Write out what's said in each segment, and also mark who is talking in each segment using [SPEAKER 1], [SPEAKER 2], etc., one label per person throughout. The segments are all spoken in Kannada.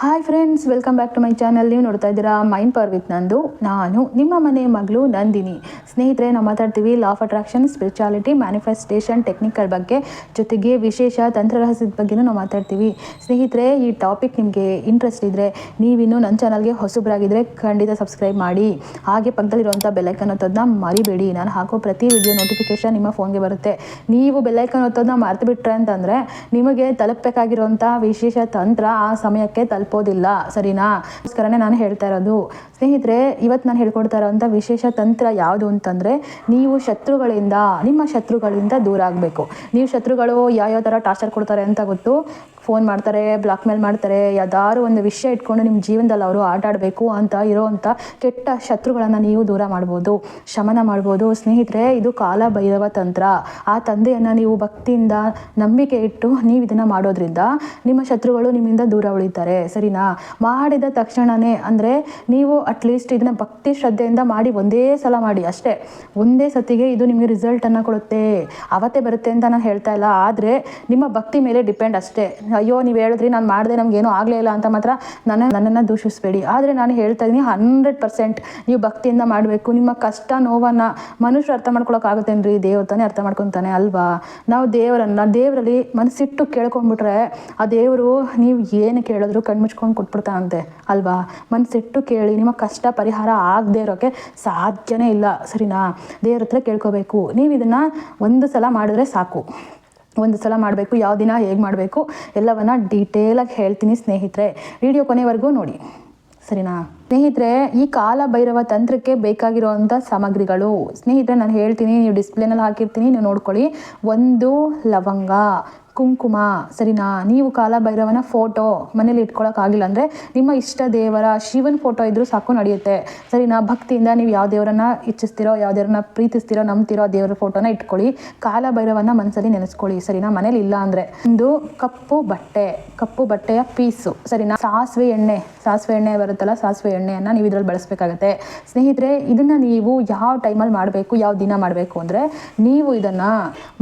[SPEAKER 1] Hi friends welcome back to my channel ನೀವು ನೋಡ್ತಾ ಇದ್ದೀರಾ ಮೈಂಡ್ ಪವರ್ ವಿತ್ ನಂದು. ನಾನು ನಿಮ್ಮ ಮನೆ ಮಗಳು ನಂದಿನಿ. ಸ್ನೇಹಿತರೆ, ನಾವು ಮಾತಾಡ್ತೀವಿ law of attraction spirituality manifestation technical ಬಗ್ಗೆ. ಜೊತೆಗೆ ವಿಶೇಷ ತಂತ್ರ ರಹಸ್ಯದ ಬಗ್ಗೆನೂ ನಾವು ಮಾತಾಡ್ತೀವಿ. ಸ್ನೇಹಿತರೆ, ಈ ಟಾಪಿಕ್ ನಿಮಗೆ ಇಂಟ್ರೆಸ್ಟ್ ಇದ್ದರೆ ನೀವಿನ್ನೂ ನನ್ನ ಚಾನಲ್ಗೆ ಹೊಸಬ್ರಾಗಿದ್ದರೆ ಖಂಡಿತ ಸಬ್ಸ್ಕ್ರೈಬ್ ಮಾಡಿ. ಹಾಗೆ ಪಕ್ಕದಲ್ಲಿರುವಂಥ ಬೆಲ್ಲೈಕನ್ ಒತ್ತೋದನ್ನ ಮರಿಬೇಡಿ. ನಾನು ಹಾಕೋ ಪ್ರತಿ ವಿಡಿಯೋ ನೋಟಿಫಿಕೇಶನ್ ನಿಮ್ಮ ಫೋನ್ಗೆ ಬರುತ್ತೆ. ನೀವು ಬೆಲ್ಲೈಕನ್ ಒತ್ತೋದನ್ನ ಮರ್ತು ಬಿಟ್ರೆ ಅಂತಂದರೆ ನಿಮಗೆ ತಲುಪಬೇಕಾಗಿರುವಂಥ ವಿಶೇಷ ತಂತ್ರ ಆ ಸಮಯಕ್ಕೆ ತಲುಪೋದಿಲ್ಲ ಸರಿನಾ? ಅದಕ್ಕೋಸ್ಕರನೇ ನಾನು ಹೇಳ್ತಾ ಇರೋದು. ಸ್ನೇಹಿತರೆ, ಇವತ್ತು ನಾನು ಹೇಳ್ಕೊಡ್ತಾ ಇರೋಂಥ ವಿಶೇಷ ತಂತ್ರ ಯಾವುದು ಅಂತಂದರೆ, ನೀವು ಶತ್ರುಗಳಿಂದ, ನಿಮ್ಮ ಶತ್ರುಗಳಿಂದ ದೂರ ಆಗಬೇಕು. ನೀವು ಶತ್ರುಗಳು ಯಾವ್ಯಾವ ಥರ ಟಾರ್ಚರ್ ಕೊಡ್ತಾರೆ ಅಂತ ಗೊತ್ತು? ಫೋನ್ ಮಾಡ್ತಾರೆ ಬ್ಲಾಕ್ ಮೇಲ್ ಮಾಡ್ತಾರೆ ಯಾವ್ದಾದ್ರು ಒಂದು ವಿಷಯ ಇಟ್ಕೊಂಡು ನಿಮ್ಮ ಜೀವನದಲ್ಲಿ ಅವರು ಆಟಾಡಬೇಕು ಅಂತ ಇರೋವಂಥ ಕೆಟ್ಟ ಶತ್ರುಗಳನ್ನು ನೀವು ದೂರ ಮಾಡ್ಬೋದು, ಶಮನ ಮಾಡ್ಬೋದು. ಸ್ನೇಹಿತರೆ, ಇದು ಕಾಲ ಭೈರವ ತಂತ್ರ. ಆ ತಂದೆಯನ್ನು ನೀವು ಭಕ್ತಿಯಿಂದ ನಂಬಿಕೆ ಇಟ್ಟು ನೀವು ಇದನ್ನು ಮಾಡೋದ್ರಿಂದ ನಿಮ್ಮ ಶತ್ರುಗಳು ನಿಮ್ಮಿಂದ ದೂರ ಉಳಿತಾರೆ. ಸರಿನಾ? ಮಾಡಿದ ತಕ್ಷಣವೇ ಅಂದರೆ ನೀವು ಅಟ್ಲೀಸ್ಟ್ ಇದನ್ನು ಭಕ್ತಿ ಶ್ರದ್ಧೆಯಿಂದ ಮಾಡಿ ಒಂದೇ ಸಲ ಮಾಡಿ. ಅಷ್ಟೇ, ಒಂದೇ ಸತಿಗೆ ಇದು ನಿಮಗೆ ರಿಸಲ್ಟನ್ನು ಕೊಡುತ್ತೆ. ಅವತ್ತೇ ಬರುತ್ತೆ ಅಂತ ನಾನು ಹೇಳ್ತಾ ಇಲ್ಲ. ಆದರೆ ನಿಮ್ಮ ಭಕ್ತಿ ಮೇಲೆ ಡಿಪೆಂಡ್ ಅಷ್ಟೇ. ಅಯ್ಯೋ, ನೀವು ಹೇಳಿದ್ರಿ, ನಾನು ಮಾಡಿದೆ ನಮಗೇನೂ ಆಗಲೇ ಇಲ್ಲ ಅಂತ ಮಾತ್ರ ನನ್ನ ನನ್ನನ್ನು ದೂಷಿಸಬೇಡಿ. ಆದರೆ ನಾನು ಹೇಳ್ತಾ ಇದ್ದೀನಿ ಹಂಡ್ರೆಡ್ ಪರ್ಸೆಂಟ್ ನೀವು ಭಕ್ತಿಯಿಂದ ಮಾಡಬೇಕು. ನಿಮ್ಮ ಕಷ್ಟ, ನೋವನ್ನು ಮನುಷ್ಯರು ಅರ್ಥ ಮಾಡ್ಕೊಳಕ್ಕಾಗುತ್ತೇನ್ರಿ? ದೇವ್ರ ತಾನೇ ಅರ್ಥ ಮಾಡ್ಕೊತಾನೆ ಅಲ್ವಾ? ನಾವು ದೇವರನ್ನು, ದೇವರಲ್ಲಿ ಮನಸ್ಸಿಟ್ಟು ಕೇಳ್ಕೊಂಡ್ಬಿಟ್ರೆ ಆ ದೇವರು ನೀವು ಏನು ಕೇಳಿದ್ರು ಕಣ್ಮುಚ್ಕೊಂಡು ಕೊಟ್ಬಿಡ್ತಾನಂತೆ, ಅಲ್ವಾ? ಮನಸ್ಸಿಟ್ಟು ಕೇಳಿ, ನಿಮ್ಮ ಕಷ್ಟ ಪರಿಹಾರ ಆಗದೆ ಇರೋಕ್ಕೆ ಸಾಧ್ಯನೇ ಇಲ್ಲ, ಸರಿನಾ? ದೇವ್ರ ಹತ್ರ ಕೇಳ್ಕೋಬೇಕು. ನೀವು ಇದನ್ನು ಒಂದು ಸಲ ಮಾಡಿದ್ರೆ ಸಾಕು. ಒಂದು ಸಲ ಮಾಡಬೇಕು, ಯಾವ ದಿನ ಹೇಗೆ ಮಾಡಬೇಕು ಎಲ್ಲವನ್ನು ಡೀಟೇಲಾಗಿ ಹೇಳ್ತೀನಿ ಸ್ನೇಹಿತರೆ. ವಿಡಿಯೋ ಕೊನೆವರೆಗೂ ನೋಡಿ. ಸರಿನಾ? ಸ್ನೇಹಿತರೆ, ಈ ಕಾಲ ಭೈರವ ತಂತ್ರಕ್ಕೆ ಬೇಕಾಗಿರುವಂಥ ಸಾಮಗ್ರಿಗಳು. ಸ್ನೇಹಿತರೆ, ನಾನು ಹೇಳ್ತೀನಿ, ನೀವು ಡಿಸ್ಪ್ಲೇನಲ್ಲಿ ಹಾಕಿರ್ತೀನಿ, ನೀವು ನೋಡ್ಕೊಳ್ಳಿ. ಒಂದು ಲವಂಗ, ಕುಂಕುಮ, ಸರಿನಾ? ನೀವು ಕಾಲ ಭೈರವನ ಫೋಟೋ ಮನೇಲಿ ಇಟ್ಕೊಳಕ್ಕಾಗಿಲ್ಲ ಅಂದರೆ ನಿಮ್ಮ ಇಷ್ಟ ದೇವರ ಶಿವನ ಫೋಟೋ ಇದ್ದರೂ ಸಾಕು ನಡೆಯುತ್ತೆ. ಸರಿನಾ? ಭಕ್ತಿಯಿಂದ ನೀವು ಯಾವ ದೇವರನ್ನ ಇಚ್ಛಿಸ್ತಿರೋ, ಯಾವ ದೇವರನ್ನ ಪ್ರೀತಿಸ್ತಿರೋ, ನಂಬ್ತಿರೋ ದೇವರ ಫೋಟೋನ ಇಟ್ಕೊಳ್ಳಿ. ಕಾಲ ಭೈರವನ ಮನಸ್ಸಲ್ಲಿ ನೆನೆಸ್ಕೊಳ್ಳಿ. ಸರಿನಾ? ಮನೇಲಿ ಇಲ್ಲ ಅಂದರೆ. ಒಂದು ಕಪ್ಪು ಬಟ್ಟೆ, ಕಪ್ಪು ಬಟ್ಟೆಯ ಪೀಸು ಸರಿನಾ? ಸಾಸಿವೆ ಎಣ್ಣೆ ಸಾಸಿವೆ ಎಣ್ಣೆ ಬರುತ್ತಲ್ಲ, ಸಾಸಿವೆ ಎಣ್ಣೆಯನ್ನು ನೀವು ಇದರಲ್ಲಿ ಬಳಸಬೇಕಾಗತ್ತೆ. ಸ್ನೇಹಿತರೆ, ಇದನ್ನು ನೀವು ಯಾವ ಟೈಮಲ್ಲಿ ಮಾಡಬೇಕು, ಯಾವ ದಿನ ಮಾಡಬೇಕು ಅಂದರೆ, ನೀವು ಇದನ್ನು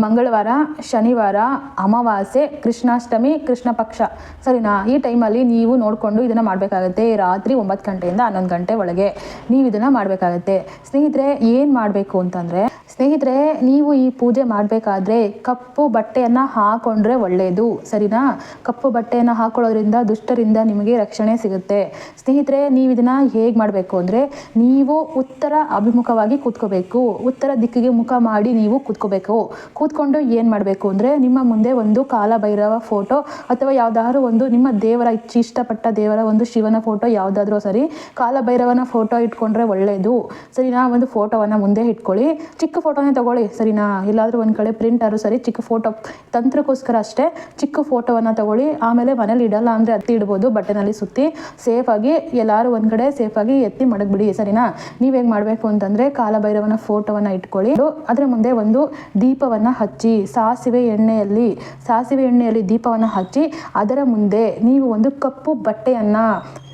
[SPEAKER 1] ಮಂಗಳವಾರ, ಶನಿವಾರ, ಅಮಾವಾಸ್ಯೆ, ಕೃಷ್ಣಾಷ್ಟಮಿ ಕೃಷ್ಣ ಪಕ್ಷ ಸರಿನಾ? ಈ ಟೈಮಲ್ಲಿ ನೀವು ನೋಡಿಕೊಂಡು ಇದನ್ನು ಮಾಡಬೇಕಾಗತ್ತೆ ರಾತ್ರಿ ಒಂಬತ್ತು ಗಂಟೆಯಿಂದ ಹನ್ನೊಂದು ಗಂಟೆ ಒಳಗೆ. ನೀವು ಇದನ್ನು ಮಾಡಬೇಕಾಗತ್ತೆ. ಸ್ನೇಹಿತರೆ, ಏನು ಮಾಡಬೇಕು ಅಂತಂದರೆ ಸ್ನೇಹಿತರೆ, ನೀವು ಈ ಪೂಜೆ ಮಾಡಬೇಕಾದ್ರೆ ಕಪ್ಪು ಬಟ್ಟೆಯನ್ನು ಹಾಕೊಂಡ್ರೆ ಒಳ್ಳೆಯದು ಸರಿನಾ? ಕಪ್ಪು ಬಟ್ಟೆಯನ್ನು ಹಾಕೊಳ್ಳೋದ್ರಿಂದ, ದುಷ್ಟರಿಂದ ನಿಮಗೆ ರಕ್ಷಣೆ ಸಿಗುತ್ತೆ. ಸ್ನೇಹಿತರೆ, ನೀವು ಇದನ್ನು ಹೇಗೆ ಮಾಡಬೇಕು ಅಂದರೆ, ನೀವು ಉತ್ತರ ಅಭಿಮುಖವಾಗಿ ಕೂತ್ಕೋಬೇಕು. ಉತ್ತರ ದಿಕ್ಕಿಗೆ ಮುಖ ಮಾಡಿ ನೀವು ಕೂತ್ಕೋಬೇಕು. ಕೂತ್ಕೊಂಡು ಏನು ಮಾಡಬೇಕು ಅಂದರೆ, ನಿಮ್ಮ ಮುಂದೆ ಒಂದು ಕಾಲಭೈರವ ಫೋಟೋ ಅಥವಾ ಯಾವುದಾದ್ರು ಒಂದು ನಿಮ್ಮ ದೇವರ ಇಷ್ಟಪಟ್ಟ ದೇವರ ಒಂದು ಶಿವನ ಫೋಟೋ ಯಾವುದಾದ್ರೂ ಸರಿ, ಕಾಲಭೈರವನ ಫೋಟೋ ಇಟ್ಕೊಂಡ್ರೆ ಒಳ್ಳೆಯದು ಸರಿನಾ? ಒಂದು ಫೋಟೋವನ್ನು ಮುಂದೆ ಇಟ್ಕೊಳ್ಳಿ. ಚಿಕ್ಕ ಫೋಟೋನೇ ತಗೊಳ್ಳಿ ಸರಿನಾ? ಎಲ್ಲಾದರೂ ಒಂದು ಕಡೆ ಪ್ರಿಂಟರು ಸರಿ, ಚಿಕ್ಕ ಫೋಟೋ ತಂತ್ರಕ್ಕೋಸ್ಕರ ಅಷ್ಟೇ ಚಿಕ್ಕ ಫೋಟೋವನ್ನು ತಗೊಳ್ಳಿ. ಆಮೇಲೆ ಮನೇಲಿ ಇಡಲ್ಲ ಅಂದರೆ ಹತ್ತಿ ಇಡ್ಬೋದು, ಬಟ್ಟೆನಲ್ಲಿ ಸುತ್ತಿ ಸೇಫಾಗಿ ಎಲ್ಲರೂ ಒಂದು ಕಡೆ ಸೇಫಾಗಿ ಎತ್ತಿ ಮಡಗ್ಬಿಡಿ, ಸರಿನಾ? ನೀವು ಹೇಗೆ ಮಾಡಬೇಕು ಅಂತಂದರೆ ಕಾಲಭೈರವನ ಫೋಟೋವನ್ನು ಇಟ್ಕೊಳ್ಳಿ. ಅದರ ಮುಂದೆ ಒಂದು ದೀಪವನ್ನು ಹಚ್ಚಿ, ಸಾಸಿವೆ ಎಣ್ಣೆಯಲ್ಲಿ ಸಾಸಿವೆ ಎಣ್ಣೆಯಲ್ಲಿ ದೀಪವನ್ನು ಹಚ್ಚಿ, ಅದರ ಮುಂದೆ ನೀವು ಒಂದು ಕಪ್ಪು ಬಟ್ಟೆಯನ್ನು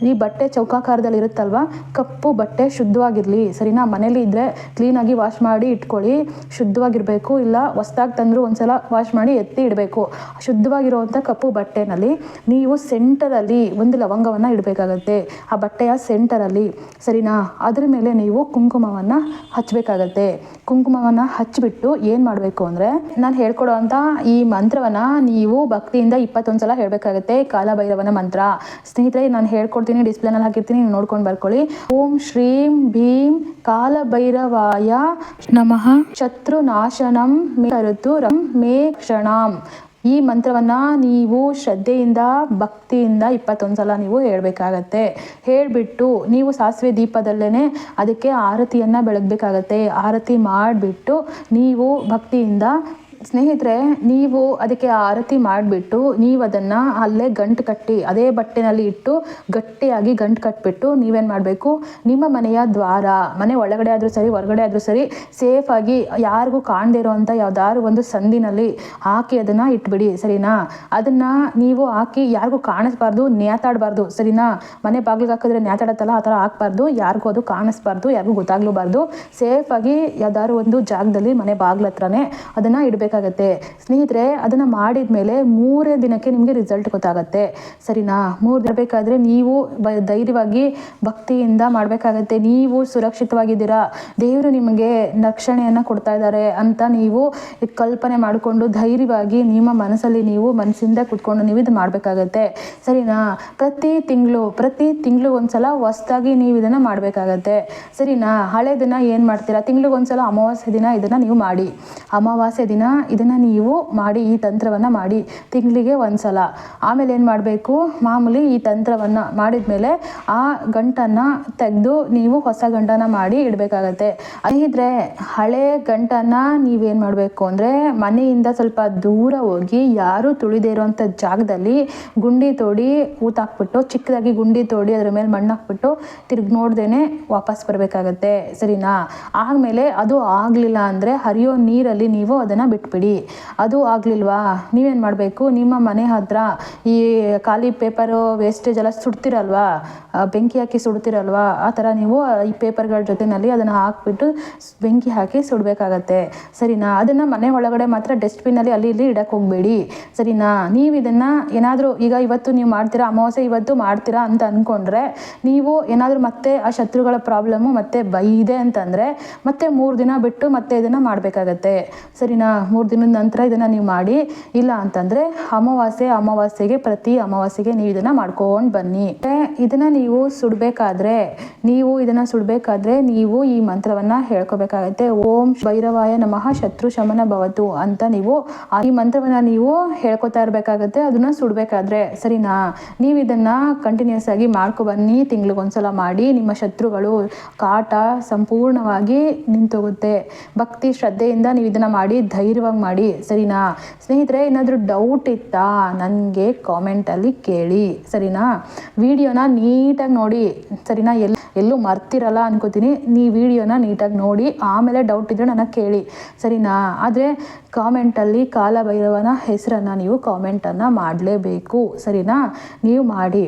[SPEAKER 1] ಈ ಬಟ್ಟೆ ಚೌಕಾಕಾರದಲ್ಲಿ ಇರುತ್ತಲ್ವ? ಕಪ್ಪು ಬಟ್ಟೆ ಶುದ್ಧವಾಗಿರಲಿ. ಸರಿನಾ? ಮನೇಲಿ ಇದ್ದರೆ ಕ್ಲೀನಾಗಿ ವಾಶ್ ಮಾಡಿ ಇಟ್ಕೊಳ್ಳಿ. ಶುದ್ಧವಾಗಿರಬೇಕು. ಇಲ್ಲ, ಹೊಸ್ದಾಗಿ ತಂದರೂ ಒಂದ್ಸಲ ವಾಶ್ ಮಾಡಿ ಎತ್ತಿ ಇಡಬೇಕು. ಶುದ್ಧವಾಗಿರುವಂಥ ಕಪ್ಪು ಬಟ್ಟೆನಲ್ಲಿ ನೀವು ಸೆಂಟರಲ್ಲಿ ಒಂದು ಲವಂಗವನ್ನು ಇಡಬೇಕಾಗತ್ತೆ. ಆ ಬಟ್ಟೆಯ ಸೆಂಟರಲ್ಲಿ ಸರಿನಾ? ಅದರ ಮೇಲೆ ನೀವು ಕುಂಕುಮವನ್ನು ಹಚ್ಚಬೇಕಾಗತ್ತೆ ಕುಂಕುಮವನ್ನು ಹಚ್ಚಿಬಿಟ್ಟು ಏನು ಮಾಡಬೇಕು ಅಂದರೆ, ನಾನು ಹೇಳ್ಕೊಡೋ ಅಂಥ ಈ ಮಂತ್ರವನ್ನು ನೀವು ಭಕ್ತಿಯಿಂದ ಇಪ್ಪತ್ತೊಂದು ಸಲ ಹೇಳಬೇಕಾಗತ್ತೆ. ಕಾಲಭೈರವನ ಮಂತ್ರ. ಸ್ನೇಹಿತರೆ, ನಾನು ಹೇಳ್ಕೊಡ್ತೀನಿ ಡಿಸ್ಪ್ಲೇನಲ್ಲಿ ಹಾಕಿರ್ತೀನಿ, ನೀವು ನೋಡ್ಕೊಂಡು ಬರ್ಕೊಳ್ಳಿ. ಓಂ ಶ್ರೀಂ ಭೀಂ ಕಾಲಭೈರವಾಯ ನಮಃ. ಶತ್ರುನಾಶನಂ ಮೇ ಕರುತು ರಂ ಮೇ ಕ್ಷಣಾಂ. ಈ ಮಂತ್ರವನ್ನು ನೀವು ಶ್ರದ್ಧೆಯಿಂದ, ಭಕ್ತಿಯಿಂದ ಇಪ್ಪತ್ತೊಂದು ಸಲ ನೀವು ಹೇಳಬೇಕಾಗತ್ತೆ. ಹೇಳಿಬಿಟ್ಟು, ನೀವು ಸಾಸಿವೆ ದೀಪದಲ್ಲೇ ಅದಕ್ಕೆ ಆರತಿಯನ್ನು ಬೆಳಗಬೇಕಾಗತ್ತೆ. ಆರತಿ ಮಾಡಿಬಿಟ್ಟು, ನೀವು ಭಕ್ತಿಯಿಂದ ಸ್ನೇಹಿತರೆ, ನೀವು ಅದಕ್ಕೆ ಆರತಿ ಮಾಡಿಬಿಟ್ಟು ನೀವು ಅದನ್ನು ಅಲ್ಲೇ ಗಂಟು ಕಟ್ಟಿ, ಅದೇ ಬಟ್ಟೆನಲ್ಲಿ ಇಟ್ಟು ಗಟ್ಟಿಯಾಗಿ ಗಂಟು ಕಟ್ಟಿಬಿಟ್ಟು ನೀವೇನು ಮಾಡಬೇಕು? ನಿಮ್ಮ ಮನೆಯ ದ್ವಾರ, ಮನೆ ಒಳಗಡೆ ಆದರೂ ಸರಿ, ಹೊರಗಡೆ ಆದರೂ ಸರಿ ಸೇಫಾಗಿ ಯಾರಿಗೂ ಕಾಣದೇ ಇರೋವಂಥ ಯಾವುದಾದ್ರು ಒಂದು ಸಂದಿನಲ್ಲಿ ಹಾಕಿ ಅದನ್ನು ಇಟ್ಬಿಡಿ, ಸರಿನಾ? ಅದನ್ನು ನೀವು ಹಾಕಿ ಯಾರಿಗೂ ಕಾಣಿಸ್ಬಾರ್ದು ನೇತಾಡಬಾರ್ದು ಸರಿನಾ? ಮನೆ ಬಾಗಿಲಿಗೆ ಹಾಕಿದ್ರೆ ನೇತಾಡತ್ತಲ್ಲ ಆ ಥರ ಹಾಕ್ಬಾರ್ದು, ಯಾರಿಗೂ ಅದು ಕಾಣಿಸ್ಬಾರ್ದು, ಯಾರಿಗೂ ಗೊತ್ತಾಗ್ಲೂಬಾರ್ದು ಸೇಫಾಗಿ ಯಾವ್ದಾದ್ರು ಒಂದು ಜಾಗದಲ್ಲಿ ಮನೆ ಬಾಗಿಲ ಹತ್ರನೇ ಅದನ್ನು ಇಡಬೇಕು. ಇಡಬೇಕಾಗತ್ತೆ ಸ್ನೇಹಿತರೆ, ಅದನ್ನು ಮಾಡಿದ ಮೇಲೆ ಮೂರೇ ದಿನಕ್ಕೆ ನಿಮಗೆ ರಿಸಲ್ಟ್ ಗೊತ್ತಾಗತ್ತೆ. ಸರಿನಾ? ಮೂರು ದಿನ ಬೇಕಾದರೆ ನೀವು ಬ, ಧೈರ್ಯವಾಗಿ ಭಕ್ತಿಯಿಂದ ಮಾಡಬೇಕಾಗತ್ತೆ. ನೀವು ಸುರಕ್ಷಿತವಾಗಿದ್ದೀರಾ? ದೇವರು ನಿಮಗೆ ರಕ್ಷಣೆಯನ್ನು ಕೊಡ್ತಾ ಇದ್ದಾರೆ ಅಂತ ನೀವು ಕಲ್ಪನೆ ಮಾಡಿಕೊಂಡು ಧೈರ್ಯವಾಗಿ ನಿಮ್ಮ ಮನಸ್ಸಲ್ಲಿ ನೀವು ಮನಸ್ಸಿಂದ ಕುತ್ಕೊಂಡು ನೀವು ಇದು ಮಾಡಬೇಕಾಗತ್ತೆ. ಸರಿನಾ? ಪ್ರತಿ ತಿಂಗಳು ಪ್ರತಿ ತಿಂಗಳು ಒಂದ್ಸಲ ಹೊಸ್ದಾಗಿ ನೀವು ಇದನ್ನು ಮಾಡಬೇಕಾಗತ್ತೆ. ಸರಿನಾ? ಹಳೆ ದಿನ ಏನು ಮಾಡ್ತೀರಾ? ತಿಂಗ್ಳಿಗೆ ಒಂದ್ಸಲ ಅಮಾವಾಸ್ಯೆ ದಿನ ಇದನ್ನು ನೀವು ಮಾಡಿ. ಅಮಾವಾಸ್ಯೆ ದಿನ ಇದನ್ನು ನೀವು ಮಾಡಿ, ಈ ತಂತ್ರವನ್ನು ಮಾಡಿ ತಿಂಗಳಿಗೆ ಒಂದು ಸಲ ಆಮೇಲೆ ಏನು ಮಾಡಬೇಕು? ಮಾಮೂಲಿ ಈ ತಂತ್ರವನ್ನು ಮಾಡಿದ ಮೇಲೆ ಆ ಗಂಟನ್ನು ತೆಗೆದು ನೀವು ಹೊಸ ಗಂಟನ್ನು ಮಾಡಿ ಇಡಬೇಕಾಗತ್ತೆ. ಅದಿದ್ರೆ ಹಳೆ ಗಂಟನ್ನು ನೀವೇನು ಮಾಡಬೇಕು ಅಂದರೆ ಮನೆಯಿಂದ ಸ್ವಲ್ಪ ದೂರ ಹೋಗಿ ಯಾರೂ ತುಳಿದೇ ಇರೋವಂಥ ಜಾಗದಲ್ಲಿ ಗುಂಡಿ ತೋಡಿ ಊತಾಕ್ಬಿಟ್ಟು ಚಿಕ್ಕದಾಗಿ ಗುಂಡಿ ತೋಡಿ ಅದ್ರ ಮೇಲೆ ಮಣ್ಣು ಹಾಕ್ಬಿಟ್ಟು ತಿರ್ಗಿ ನೋಡ್ದೇನೆ ವಾಪಸ್ ಬರಬೇಕಾಗತ್ತೆ. ಸರಿನಾ? ಆಮೇಲೆ ಅದು ಆಗಲಿಲ್ಲ ಅಂದರೆ ಹರಿಯೋ ನೀರಲ್ಲಿ ನೀವು ಅದನ್ನು ಬಿಟ್ಬಿಡಿ ಅದು ಆಗಲಿಲ್ವಾ? ನೀವೇನು ಮಾಡಬೇಕು? ನಿಮ್ಮ ಮನೆ ಹತ್ರ ಈ ಖಾಲಿ ಪೇಪರು ವೇಸ್ಟೇಜ್ ಎಲ್ಲ ಸುಡ್ತಿರಲ್ವಾ? ಬೆಂಕಿ ಹಾಕಿ ಸುಡ್ತಿರಲ್ವಾ? ಆ ಥರ ನೀವು ಈ ಪೇಪರ್ಗಳ ಜೊತೆನಲ್ಲಿ ಅದನ್ನು ಹಾಕ್ಬಿಟ್ಟು ಬೆಂಕಿ ಹಾಕಿ ಸುಡಬೇಕಾಗತ್ತೆ. ಸರಿನಾ? ಅದನ್ನು ಮನೆ ಒಳಗಡೆ ಮಾತ್ರ ಡಸ್ಟ್ಬಿನ್ನಲ್ಲಿ ಅಲ್ಲಿ ಇಲ್ಲಿ ಇಡಕ್ಕೆ ಹೋಗಬೇಡಿ. ಸರಿನಾ? ನೀವು ಇದನ್ನು ಏನಾದರೂ ಈಗ ಇವತ್ತು ನೀವು ಮಾಡ್ತೀರಾ, ಅಮಾವಾಸ್ಯೆ ಇವತ್ತು ಮಾಡ್ತೀರಾ ಅಂತ ಅಂದ್ಕೊಂಡ್ರೆ ನೀವು ಏನಾದರೂ ಮತ್ತೆ ಆ ಶತ್ರುಗಳ ಪ್ರಾಬ್ಲಮ್ಮು ಮತ್ತೆ ಬೈ, ಇದೆ ಅಂತಂದರೆ ಮತ್ತೆ ಮೂರು ದಿನ ಬಿಟ್ಟು ಮತ್ತೆ ಇದನ್ನು ಮಾಡಬೇಕಾಗತ್ತೆ. ಸರಿನಾ? ಮೂರು ದಿನದ ನಂತರ ಇದನ್ನು ನೀವು ಮಾಡಿ, ಇಲ್ಲ ಅಂತಂದರೆ ಅಮಾವಾಸ್ಯೆ, ಅಮಾವಾಸ್ಯೆಗೆ ಪ್ರತಿ ಅಮಾವಾಸ್ಯೆಗೆ ನೀವು ಇದನ್ನು ಮಾಡ್ಕೊಂಡು ಬನ್ನಿ. ಇದನ್ನ ನೀವು ಸುಡಬೇಕಾದ್ರೆ, ನೀವು ಇದನ್ನು ಸುಡಬೇಕಾದ್ರೆ ನೀವು ಈ ಮಂತ್ರವನ್ನು ಹೇಳ್ಕೊಬೇಕಾಗತ್ತೆ. ಓಂ ಭೈರವಾಯ ನಮಃ ಶತ್ರು ಶಮನ ಭವತು ಅಂತ ನೀವು ಈ ಮಂತ್ರವನ್ನು ನೀವು ಹೇಳ್ಕೊತಾ ಇರಬೇಕಾಗತ್ತೆ. ಅದನ್ನು ಸುಡಬೇಕಾದ್ರೆ ಸರಿನಾ? ನೀವು ಇದನ್ನು ಕಂಟಿನ್ಯೂಸ್ ಆಗಿ ಮಾಡ್ಕೊ ಬನ್ನಿ. ತಿಂಗ್ಳಿಗೊಂದ್ಸಲ ಮಾಡಿ, ನಿಮ್ಮ ಶತ್ರುಗಳು ಕಾಟ ಸಂಪೂರ್ಣವಾಗಿ ನಿಂತೋಗುತ್ತೆ. ಭಕ್ತಿ, ಶ್ರದ್ಧೆಯಿಂದ ನೀವು ಇದನ್ನು ಮಾಡಿ ಧೈರ್ಯವಾಗಿ ಮಾಡಿ, ಸರಿನಾ? ಸ್ನೇಹಿತರೆ, ಏನಾದರೂ ಡೌಟ್ ಇತ್ತಾ? ನನಗೆ ಕಾಮೆಂಟಲ್ಲಿ ಕೇಳಿ, ಸರಿನಾ? ವಿಡಿಯೋನ ನೀಟಾಗಿ ನೋಡಿ, ಸರಿನಾ? ಎಲ್ಲಿ ಎಲ್ಲೂ ಮರ್ತಿರಲ್ಲ ಅನ್ಕೋತೀನಿ. ನೀ ವಿಡಿಯೋನ ನೀಟಾಗಿ ನೋಡಿ, ಆಮೇಲೆ ಡೌಟ್ ಇದ್ದರೆ ನನಗೆ ಕೇಳಿ, ಸರಿನಾ? ಆದರೆ ಕಾಮೆಂಟಲ್ಲಿ ಕಾಲಭೈರವನ ಹೆಸರನ್ನು ನೀವು ಕಾಮೆಂಟನ್ನು ಮಾಡಲೇಬೇಕು, ಸರಿನಾ? ನೀವು ಮಾಡಿ.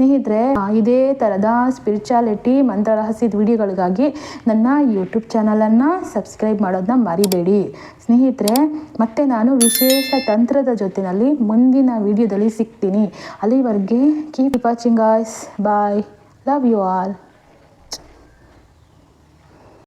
[SPEAKER 1] ಸ್ನೇಹಿತರೆ ಇದೇ ಥರದ ಸ್ಪಿರಿಚುಯಾಲಿಟಿ ಮಂತ್ರ ರಹಸ್ಯದ ವಿಡಿಯೋಗಳಿಗಾಗಿ ನನ್ನ ಯೂಟ್ಯೂಬ್ ಚಾನಲನ್ನು ಸಬ್ಸ್ಕ್ರೈಬ್ ಮಾಡೋದನ್ನ ಮರಿಬೇಡಿ. ಸ್ನೇಹಿತರೆ, ಮತ್ತೆ ನಾನು ವಿಶೇಷ ತಂತ್ರದ ಜೊತೆಯಲ್ಲಿ ಮುಂದಿನ ವಿಡಿಯೋದಲ್ಲಿ ಸಿಗ್ತೀನಿ. ಅಲ್ಲಿವರೆಗೆ keep watching guys bye love you all